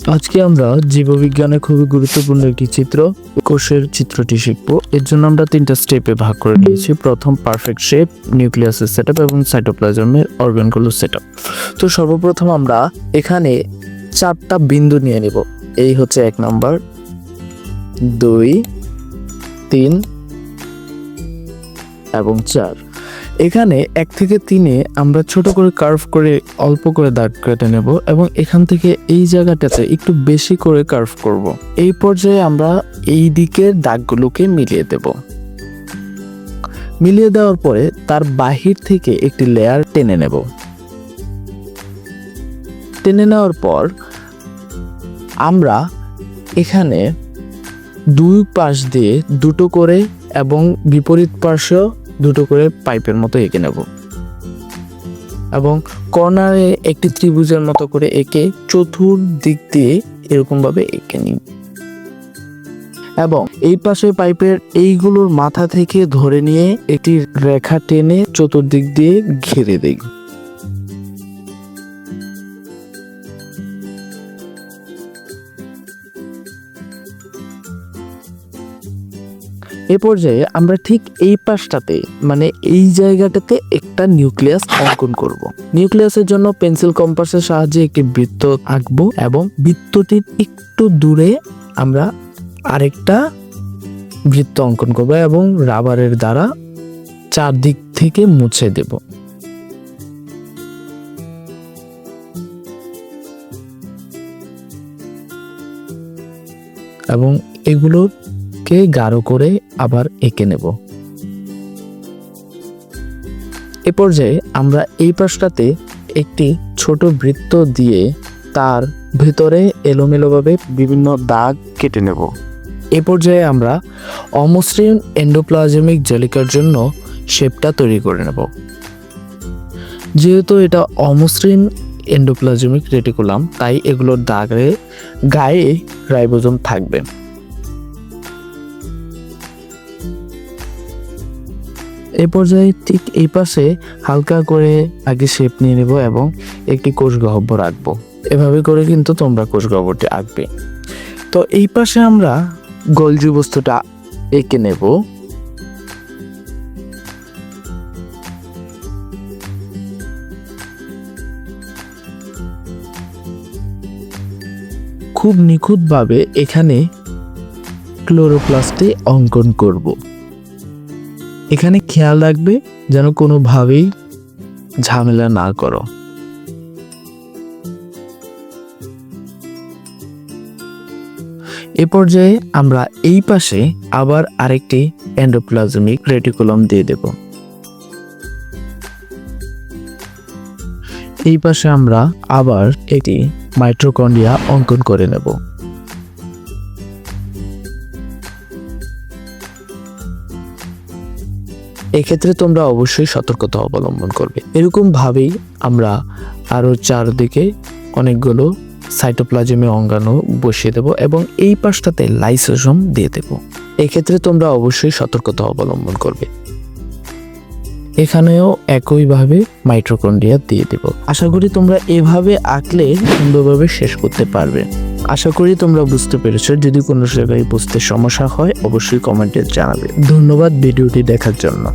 আজকে আমরা জীববিজ্ঞানে খুবই গুরুত্বপূর্ণ একটি চিত্র, কোষের চিত্রটি শিখব। এর জন্য আমরা তিনটা স্টেপে ভাগ করে নিয়েছি। প্রথম পারফেক্ট শেপ নিউক্লিয়াসের সেট এবং সাইটোপ্লাজমের অর্গানগুলোর সেট তো সর্বপ্রথম আমরা এখানে চারটা বিন্দু নিয়ে নিব। এই হচ্ছে এক নম্বর, দুই, তিন এবং চার। এখানে এক থেকে তিনে আমরা ছোট করে কার্ভ করে অল্প করে দাগ কেটে নেব এবং এখান থেকে এই জায়গাটাতে একটু বেশি করে কার্ভ করব। এই পর্যায়ে আমরা এই দিকের দাগগুলোকে মিলিয়ে দেব মিলিয়ে দেওয়ার পরে তার বাহির থেকে একটি লেয়ার টেনে নেব টেনে নেওয়ার পর আমরা এখানে দুই পাশ দিয়ে দুটো করে এবং বিপরীত পার্শ্ব দুটো করে পাইপের মতো এঁকে নেব। এবং কর্নারে একটি ত্রিভুজের মতো করে এঁকে চতুর্দিক দিয়ে এরকম ভাবে এঁকে নিই। এবং এই পাশে পাইপের এইগুলোর মাথা থেকে ধরে নিয়ে একটি রেখা টেনে চতুর্দিক দিয়ে ঘিরে দিই। এ পর্যায়ে আমরা ঠিক এই পাশটাতে মানে এই জায়গাটাতে একটা নিউক্লিয়াস অঙ্কন করব। নিউক্লিয়াসের জন্য পেন্সিল কম্পাসের সাহায্যে একটি বৃত্ত আঁকবো এবং বৃত্তটির একটু দূরে আমরা আরেকটা বৃত্ত অঙ্কন করব এবং রাবারের দ্বারা চারদিক থেকে মুছে দেব এবং এগুলোকে গাঢ় করে আবার এঁকে নেব। এ পর্যায়ে আমরা এই পাশটাতে একটি ছোট বৃত্ত দিয়ে তার ভিতরে এলোমেলোভাবে বিভিন্ন দাগ কেটে নেব। এ পর্যায়ে আমরা অমসৃণ এন্ডোপ্লাজমিক জেলিকার জন্য শেপটা তৈরি করে নেব। যেহেতু এটা অমসৃণ এন্ডোপ্লাজমিক রেটিকুলাম, তাই এগুলোর দাগে গায়ে রাইবোজম থাকবে। এ পর্যায়ে ঠিক এই পাশে হালকা করে আগে শেপ নিয়ে নেব এবং একটি কোষ গহ্বর আঁকবো এভাবে করে কিন্তু তোমরা কোষ গহ্বরটি আঁকবে। তো এই পাশে আমরা গোলজি বস্তুটা এঁকে নেব। খুব নিখুঁতভাবে এখানে ক্লোরোপ্লাস্টে অঙ্কন করব। এখানে খেয়াল রাখবে যেন কোনোভাবেই ঝামেলা না করো। এ পর্যায়ে আমরা এই পাশে আবার আরেকটি এন্ডোপ্লাজমিক রেটিকুলাম দিয়ে দেব। এই পাশে আমরা আবার একটি মাইট্রোকন্ডিয়া অঙ্কন করে নেব। এক্ষেত্রে তোমরা অবশ্যই সতর্কতা অবলম্বন করবে। এরকম ভাবেই আমরা আরও চারদিকে অনেকগুলো সাইটোপ্লাজমে অঙ্গাণু বসিয়ে দেব এবং এই পাশটাতে লাইসোজোম দিয়ে দেব। এক্ষেত্রে তোমরা অবশ্যই সতর্কতা অবলম্বন করবে। এখানেও একইভাবে মাইট্রোকন্ড্রিয়া দিয়ে দেব। আশা করি তোমরা এভাবে আঁকলে সুন্দরভাবে শেষ করতে পারবে। আশা করি তোমরা বুঝতে পেরেছ। যদি কোনো জায়গায় বুঝতে সমস্যা হয়, অবশ্যই কমেন্টে জানাবে। ধন্যবাদ ভিডিওটি দেখার জন্য।